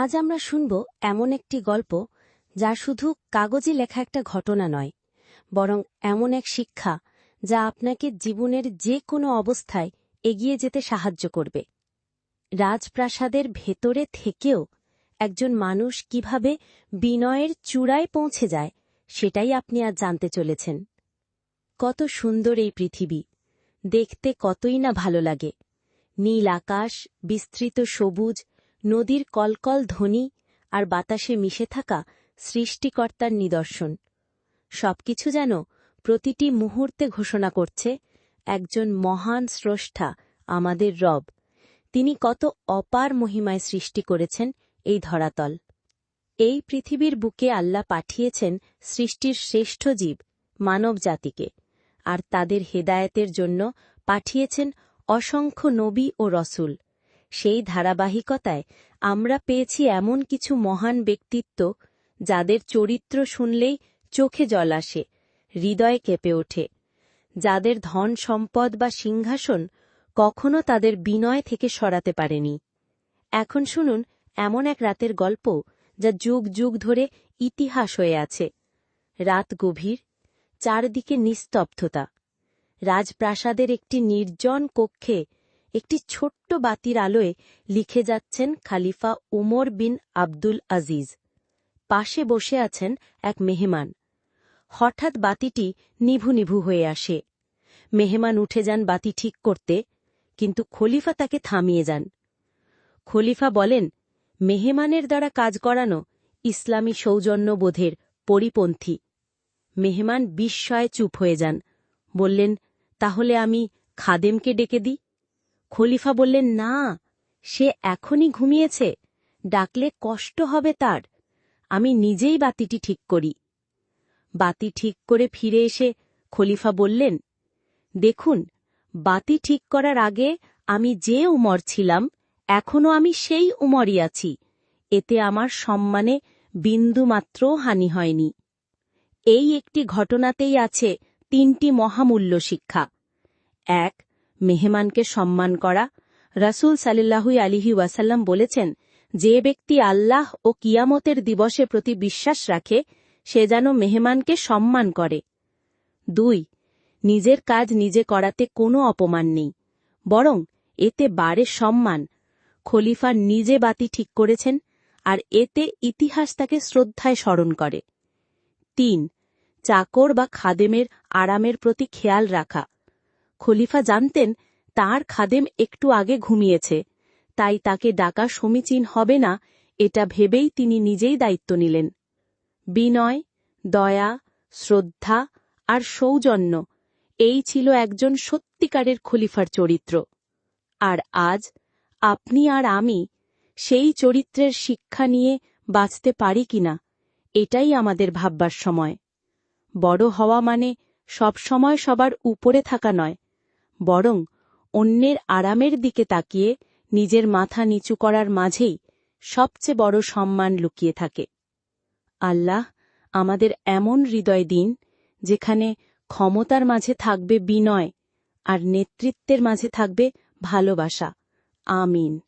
আজ আমরা শুনব এমন একটি গল্প যা শুধু কাগজে লেখা একটা ঘটনা নয়, বরং এমন এক শিক্ষা যা আপনাকে জীবনের যে কোনো অবস্থায় এগিয়ে যেতে সাহায্য করবে। রাজপ্রাসাদের ভেতরে থেকেও একজন মানুষ কীভাবে বিনয়ের চূড়ায় পৌঁছে যায়, সেটাই আপনি আজ জানতে চলেছেন। কত সুন্দর এই পৃথিবী, দেখতে কতই না ভালো লাগে। নীল আকাশ, বিস্তৃত সবুজ নদীর কলকল ধ্বনি আর বাতাসে মিশে থাকা সৃষ্টিকর্তার নিদর্শন। সবকিছু যেন প্রতিটি মুহূর্তে ঘোষণা করছে, একজন মহান স্রষ্টা আমাদের রব। তিনি কত অপার মহিমায় সৃষ্টি করেছেন এই ধরাতল। এই পৃথিবীর বুকে আল্লাহ পাঠিয়েছেন সৃষ্টির শ্রেষ্ঠ জীব মানব জাতিকে আর তাদের হেদায়েতের জন্য পাঠিয়েছেন অসংখ্য নবী ও রসুল। সেই ধারাবাহিকতায় আমরা পেয়েছি এমন কিছু মহান ব্যক্তিত্ব যাদের চরিত্র শুনলেই চোখে জল আসে, হৃদয় কেঁপে ওঠে। যাদের ধন সম্পদ বা সিংহাসন কখনো তাদের বিনয় থেকে সরাতে পারেনি। এখন শুনুন এমন এক রাতের গল্প যা যুগ যুগ ধরে ইতিহাস হয়ে আছে। রাত গভীর, চারদিকে নিস্তব্ধতা। রাজপ্রাসাদের একটি নির্জন কক্ষে একটি ছোট্ট বাতির আলোয় লিখে যাচ্ছেন খালিফা উমর বিন আব্দুল আজিজ। পাশে বসে আছেন এক মেহমান। হঠাৎ বাতিটি নিভু নিভু হয়ে আসে। মেহমান উঠে যান বাতি ঠিক করতে, কিন্তু খলিফা তাকে থামিয়ে যান। খলিফা বলেন, মেহমানের দ্বারা কাজ করানো ইসলামী সৌজন্যবোধের পরিপন্থী। মেহমান বিস্ময়ে চুপ হয়ে যান। বললেন, তাহলে আমি খাদেমকে ডেকে দিই? খলিফা বললেন, না, সে এখনই ঘুমিয়েছে। ডাকলে কষ্ট হবে তার। আমি নিজেই বাতিটি ঠিক করি। বাতি ঠিক করে ফিরে এসে খলিফা বললেন, দেখুন, বাতি ঠিক করার আগে আমি যে উমর ছিলাম, এখনও আমি সেই উমরই আছি। এতে আমার সম্মানে বিন্দুমাত্র হানি হয়নি। এই একটি ঘটনাতেই আছে তিনটি মহামূল্য শিক্ষা। এক মেহমানকে সম্মান করা, রাসুল সাল্লাহুই আলিহি ওয়াসাল্লাম বলেছেন, যে ব্যক্তি আল্লাহ ও কিয়ামতের দিবসে প্রতি বিশ্বাস রাখে, সে যেন মেহমানকে সম্মান করে। দুই, নিজের কাজ নিজে করাতে কোনো অপমান নেই, বরং এতে বাড়ে সম্মান। খলিফা নিজে বাতি ঠিক করেছেন আর এতে ইতিহাস তাকে শ্রদ্ধায় স্মরণ করে। তিন, চাকর বা খাদেমের আরামের প্রতি খেয়াল রাখা। খলিফা জানতেন তার খাদেম একটু আগে ঘুমিয়েছে, তাই তাকে ডাকা সমীচীন হবে না, এটা ভেবেই তিনি নিজেই দায়িত্ব নিলেন। বিনয়, দয়া, শ্রদ্ধা আর সৌজন্য, এই ছিল একজন সত্যিকারের খলিফার চরিত্র। আর আজ আপনি আর আমি সেই চরিত্রের শিক্ষা নিয়ে বাঁচতে পারি কিনা, এটাই আমাদের ভাববার সময়। বড় হওয়া মানে সবসময় সবার উপরে থাকা নয় বরং অন্যের আরামের দিকে তাকিয়ে নিজের মাথা নিচু করার মাঝেই সবচেয়ে বড় সম্মান লুকিয়ে থাকে। আল্লাহ আমাদের এমন হৃদয় দিন, যেখানে ক্ষমতার মাঝে থাকবে বিনয় আর নেতৃত্বের মাঝে থাকবে ভালোবাসা। আমিন।